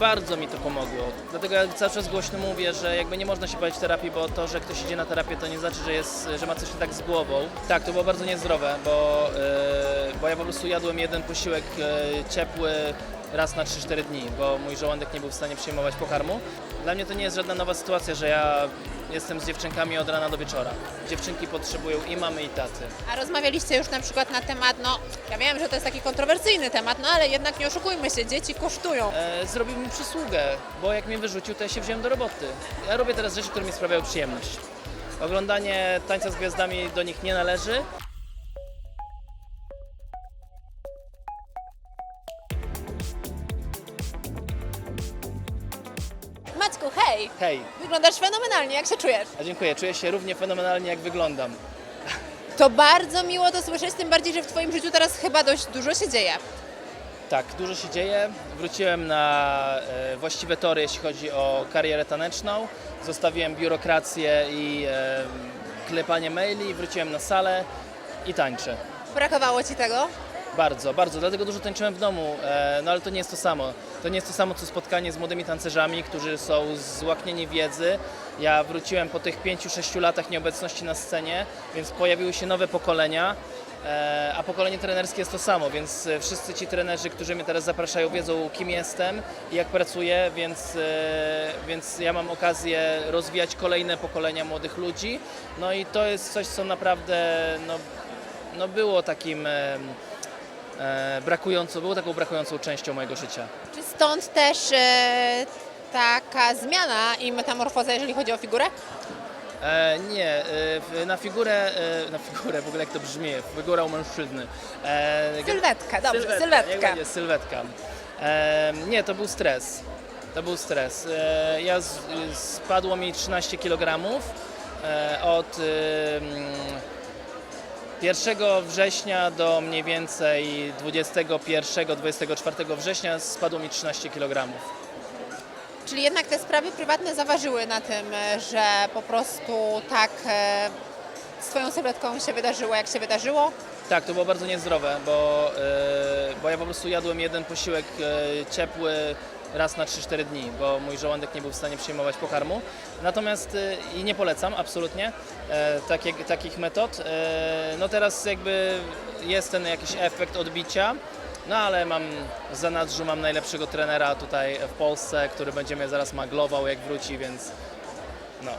Bardzo mi to pomogło. Dlatego ja cały czas głośno mówię, że jakby nie można się bać terapii, bo to, że ktoś idzie na terapię, to nie znaczy, że, jest, że ma coś tak z głową. Tak, to było bardzo niezdrowe, bo, yy, bo ja po prostu jadłem jeden posiłek yy, ciepły raz na 3-4 dni, bo mój żołądek nie był w stanie przyjmować pokarmu. Dla mnie to nie jest żadna nowa sytuacja, że ja jestem z dziewczynkami od rana do wieczora. Dziewczynki potrzebują i mamy, i taty. A rozmawialiście już na przykład na temat, no ja wiem, że to jest taki kontrowersyjny temat, no ale jednak nie oszukujmy się, dzieci kosztują. E, zrobił mi przysługę, bo jak mnie wyrzucił, to ja się wziąłem do roboty. Ja robię teraz rzeczy, które mi sprawiają przyjemność. Oglądanie tańca z gwiazdami do nich nie należy. Maćku, hej! Hej, Wyglądasz fenomenalnie, jak się czujesz? a dziękuję, czuję się równie fenomenalnie jak wyglądam. To bardzo miło to słyszeć, tym bardziej, że w Twoim życiu teraz chyba dość dużo się dzieje. Tak, dużo się dzieje. Wróciłem na e, właściwe tory, jeśli chodzi o karierę taneczną. Zostawiłem biurokrację i e, klepanie maili, wróciłem na salę i tańczę. Brakowało Ci tego? Bardzo, bardzo. Dlatego dużo tańczyłem w domu, e, no ale to nie jest to samo. To nie jest to samo, co spotkanie z młodymi tancerzami, którzy są złaknieni wiedzy. Ja wróciłem po tych 5-6 latach nieobecności na scenie, więc pojawiły się nowe pokolenia, e, a pokolenie trenerskie jest to samo, więc e, wszyscy ci trenerzy, którzy mnie teraz zapraszają, wiedzą, kim jestem i jak pracuję, więc, e, więc ja mam okazję rozwijać kolejne pokolenia młodych ludzi. No i to jest coś, co naprawdę no, no było takim brakującą, było taką brakującą częścią mojego życia. Czy stąd też e, taka zmiana i metamorfoza, jeżeli chodzi o figurę? E, nie, e, na figurę, e, na figurę w ogóle jak to brzmi, figura u mężczyzny. E, Sylwetka, dobrze, sylwetka. będzie, sylwetka. E, nie, to był stres. To był stres. E, ja z, spadło mi 13 kg e, od em, 1 września do mniej więcej 21-24 września spadło mi 13 kg. Czyli jednak te sprawy prywatne zaważyły na tym, e, że po prostu tak e, z Twoją sylwetką się wydarzyło, jak się wydarzyło? Tak, to było bardzo niezdrowe, bo, e, bo ja po prostu jadłem jeden posiłek ciepły raz na 3-4 dni, bo mój żołądek nie był w stanie przyjmować pokarmu. Natomiast e, i nie polecam absolutnie e, takich metod. E, No teraz jakby jest ten jakiś efekt odbicia, no ale mam w zanadrzu mam najlepszego trenera tutaj w Polsce, który będzie mnie zaraz maglował jak wróci, więc no.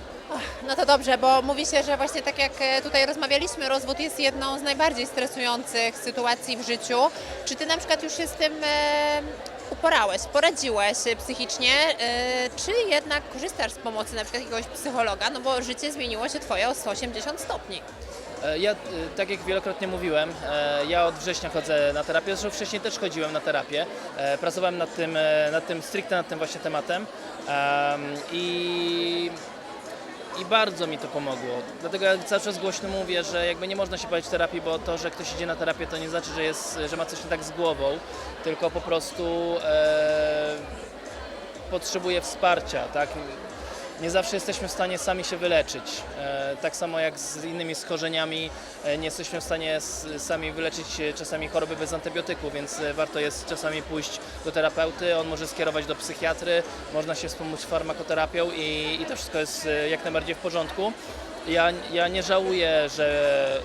No to dobrze, bo mówi się, że właśnie tak jak e, tutaj rozmawialiśmy, rozwód jest jedną z najbardziej stresujących sytuacji w życiu. Czy Ty na przykład już się z tym uporałeś, poradziłeś psychicznie, e, czy jednak korzystasz z pomocy na przykład jakiegoś psychologa, no bo życie zmieniło się Twoje o 180 stopni. E, Ja, e, tak jak wielokrotnie mówiłem, e, ja od września chodzę na terapię, zresztą wcześniej też chodziłem na terapię. E, Pracowałem nad tym, nad tym stricte nad tym właśnie tematem Em, i, i bardzo mi to pomogło. Dlatego ja cały czas głośno mówię, że jakby nie można się bać terapii, bo to, że ktoś idzie na terapię, to nie znaczy, że, jest, że ma coś nie tak z głową, tylko po prostu e, potrzebuje wsparcia, tak? Nie zawsze jesteśmy w stanie sami się wyleczyć. E, Tak samo jak z innymi schorzeniami e, nie jesteśmy w stanie sami wyleczyć e, czasami choroby bez antybiotyku, więc warto jest czasami pójść do terapeuty, on może skierować do psychiatry, można się wspomóc farmakoterapią i, i to wszystko jest jak najbardziej w porządku. Ja, ja nie żałuję, że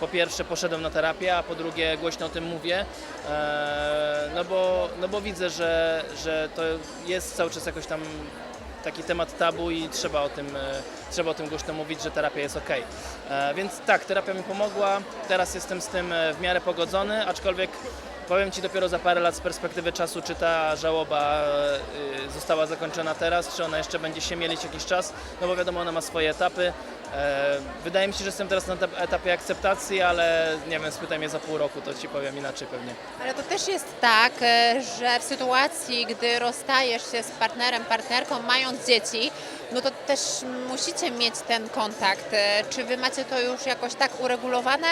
po pierwsze poszedłem na terapię, a po drugie głośno o tym mówię, no, bo, no bo widzę, że, że to jest cały czas jakoś tam taki temat tabu i trzeba o tym, e, trzeba o tym głośno mówić, że terapia jest ok. Więc tak, terapia mi pomogła, teraz jestem z tym e, w miarę pogodzony, aczkolwiek powiem Ci dopiero za parę lat z perspektywy czasu, czy ta żałoba e, została zakończona teraz, czy ona jeszcze będzie się mielić jakiś czas, no bo wiadomo, ona ma swoje etapy. E, Wydaje mi się, że jestem teraz na etap- etapie akceptacji, ale nie wiem, spytaj mnie za pół roku, to Ci powiem inaczej pewnie. Ale to też jest tak, e, że w sytuacji, gdy rozstajesz się z partnerem, partnerką, mając dzieci, no to też musicie mieć ten kontakt. E, Czy wy macie to już jakoś tak uregulowane,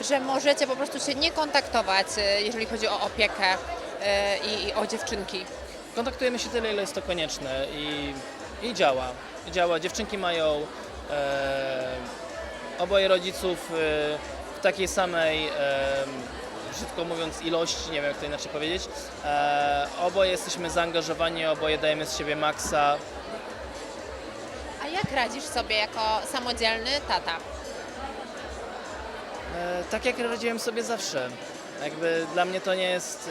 że możecie po prostu się nie kontaktować, e, jeżeli chodzi o opiekę e, i, i o dziewczynki? kontaktujemy się tyle, ile jest to konieczne i, i działa. I działa. Dziewczynki mają e, oboje rodziców e, w takiej samej, e, brzydko mówiąc, ilości, nie wiem jak to inaczej powiedzieć. E, oboje jesteśmy zaangażowani, oboje dajemy z siebie maksa. A jak radzisz sobie jako samodzielny tata? E, tak jak radziłem sobie zawsze. Jakby dla mnie to nie jest,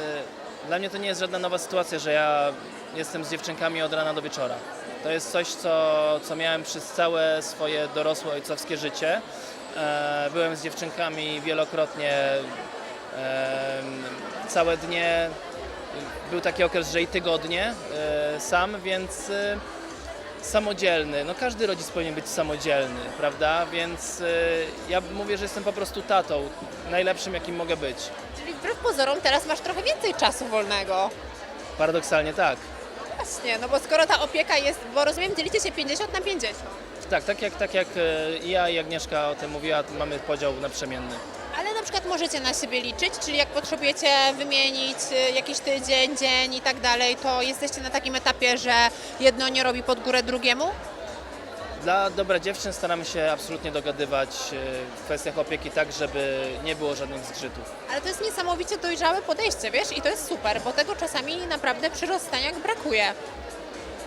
e, dla mnie to nie jest żadna nowa sytuacja, że ja jestem z dziewczynkami od rana do wieczora. To jest coś, co, co miałem przez całe swoje dorosłe ojcowskie życie. E, byłem z dziewczynkami wielokrotnie, całe dnie. Był taki okres, że i tygodnie sam, więc samodzielny. No każdy rodzic powinien być samodzielny, prawda? Więc y, ja mówię, że jestem po prostu tatą, najlepszym jakim mogę być. Czyli wbrew pozorom teraz masz trochę więcej czasu wolnego. Paradoksalnie tak. Właśnie, no bo skoro ta opieka jest, bo rozumiem, dzielicie się 50 na 50. Tak, tak jak, tak jak y, ja i Agnieszka o tym mówiła, mamy podział naprzemienny. Przykład możecie na siebie liczyć, czyli jak potrzebujecie wymienić y, jakiś tydzień, dzień i tak dalej, to jesteście na takim etapie, że jedno nie robi pod górę drugiemu? Dla dobra dziewczyn staramy się absolutnie dogadywać y, w kwestiach opieki tak, żeby nie było żadnych zgrzytów. Ale to jest niesamowicie dojrzałe podejście, wiesz, i to jest super, bo tego czasami naprawdę przy rozstaniach brakuje.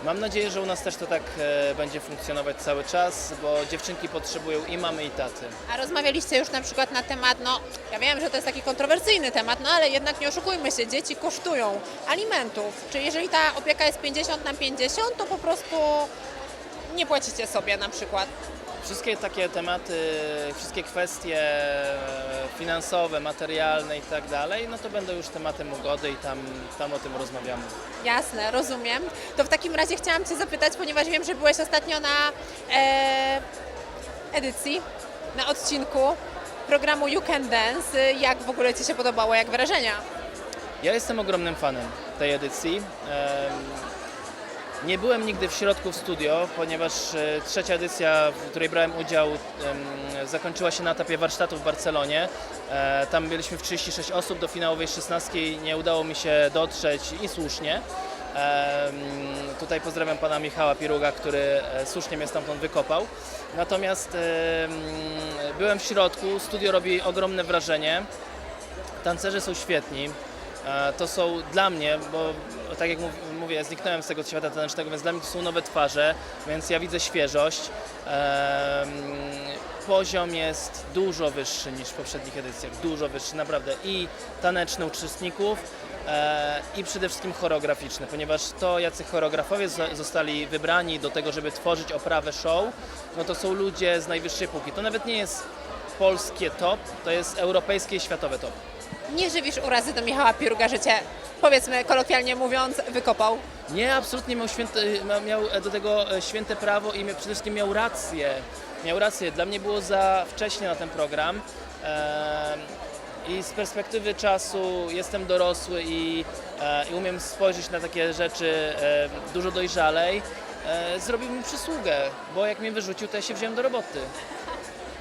Mam nadzieję, że u nas też to tak e, będzie funkcjonować cały czas, bo dziewczynki potrzebują i mamy i taty. A rozmawialiście już na przykład na temat, no ja wiem, że to jest taki kontrowersyjny temat, no ale jednak nie oszukujmy się, dzieci kosztują alimentów. Czy jeżeli ta opieka jest 50 na 50, to po prostu nie płacicie sobie na przykład. Wszystkie takie tematy, wszystkie kwestie finansowe, materialne i tak dalej, no to będą już tematem ugody i tam, tam o tym rozmawiamy. Jasne, rozumiem. To w takim razie chciałam Cię zapytać, ponieważ wiem, że byłeś ostatnio na e, edycji, na odcinku programu You Can Dance. Jak w ogóle Ci się podobało, jak wrażenia? Ja jestem ogromnym fanem tej edycji. Em, Nie byłem nigdy w środku w studio, ponieważ e, trzecia edycja, w której brałem udział, zakończyła się na etapie warsztatów w Barcelonie. E, Tam byliśmy w 36 osób, do finałowej 16 nie udało mi się dotrzeć i słusznie. Em, Tutaj pozdrawiam pana Michała Piruga, który e, słusznie mnie stamtąd wykopał. Natomiast em, byłem w środku, studio robi ogromne wrażenie. Tancerze są świetni. E, To są dla mnie, bo tak jak mówię, zniknąłem z tego świata tanecznego, więc dla mnie to są nowe twarze, więc ja widzę świeżość. Em, Poziom jest dużo wyższy niż w poprzednich edycjach, dużo wyższy, naprawdę. I taneczny uczestników, e, i przede wszystkim choreograficzny, ponieważ to, jacy choreografowie zo- zostali wybrani do tego, żeby tworzyć oprawę show, no to są ludzie z najwyższej półki. To nawet nie jest polskie top, to jest europejskie i światowe top. Nie żywisz urazy do Michała Piruga, że Cię, powiedzmy kolokwialnie mówiąc, wykopał. Nie, absolutnie miał, miał do tego e, święte prawo i przede wszystkim miał rację. Miał rację. Dla mnie było za wcześnie na ten program. I z perspektywy czasu jestem dorosły i, e, i umiem spojrzeć na takie rzeczy e, dużo dojrzalej. E, Zrobił mi przysługę, bo jak mnie wyrzucił, to ja się wziąłem do roboty.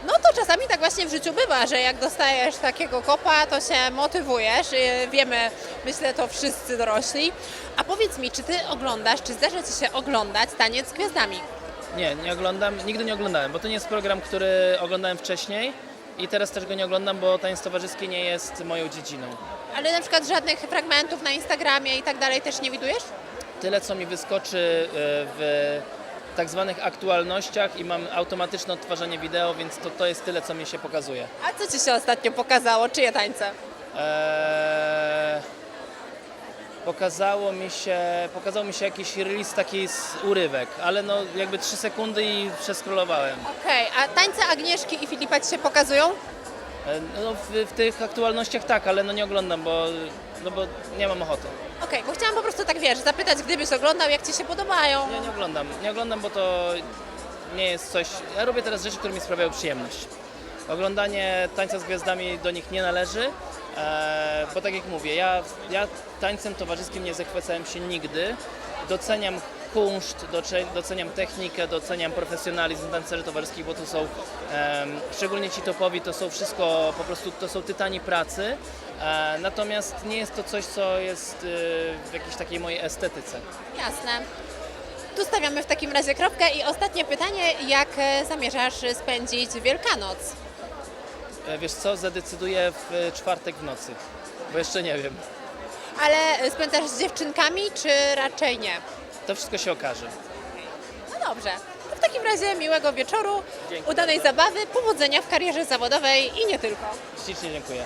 No to czasami tak właśnie w życiu bywa, że jak dostajesz takiego kopa, to się motywujesz. Wiemy, myślę, to wszyscy dorośli. A powiedz mi, czy ty oglądasz, czy zdarza ci się oglądać taniec z gwiazdami? Nie, nie oglądam, nigdy nie oglądałem, bo to nie jest program, który oglądałem wcześniej i teraz też go nie oglądam, bo tańc towarzyski nie jest moją dziedziną. Ale na przykład żadnych fragmentów na Instagramie i tak dalej też nie widujesz? tyle, co mi wyskoczy e, w tak zwanych aktualnościach i mam automatyczne odtwarzanie wideo, więc to, to jest tyle, co mi się pokazuje. A co ci się ostatnio pokazało? Czyje tańce? Eee, pokazało mi się, pokazał mi się jakiś release taki z urywek, ale no jakby 3 sekundy i przeskrolowałem. Okej, a tańce Agnieszki i Filipa ci się pokazują? E, No w, w tych aktualnościach tak, ale no nie oglądam, bo, no bo nie mam ochoty. Okej, bo chciałam po prostu tak, wiesz, zapytać, gdybyś oglądał, jak ci się podobają. Nie, nie oglądam. Nie oglądam, bo to nie jest coś. Ja robię teraz rzeczy, które mi sprawiają przyjemność. Oglądanie tańca z gwiazdami do nich nie należy, e, bo tak jak mówię, ja, ja tańcem towarzyskim nie zachwycałem się nigdy. Doceniam kunszt, doce- doceniam technikę, doceniam profesjonalizm tancerzy towarzyskich, bo to są, szczególnie ci topowi, to są wszystko, po prostu to są tytani pracy, e, natomiast nie jest to coś, co jest e, w jakiejś takiej mojej estetyce. Jasne. Tu stawiamy w takim razie kropkę i ostatnie pytanie, jak e, zamierzasz spędzić Wielkanoc? E, Wiesz co, zadecyduję w czwartek w nocy, bo jeszcze nie wiem. Ale spędzasz z dziewczynkami, czy raczej nie? To wszystko się okaże. No dobrze. To w takim razie miłego wieczoru, Dzięki udanej zabawy, powodzenia w karierze zawodowej i nie tylko. Ślicznie dziękuję.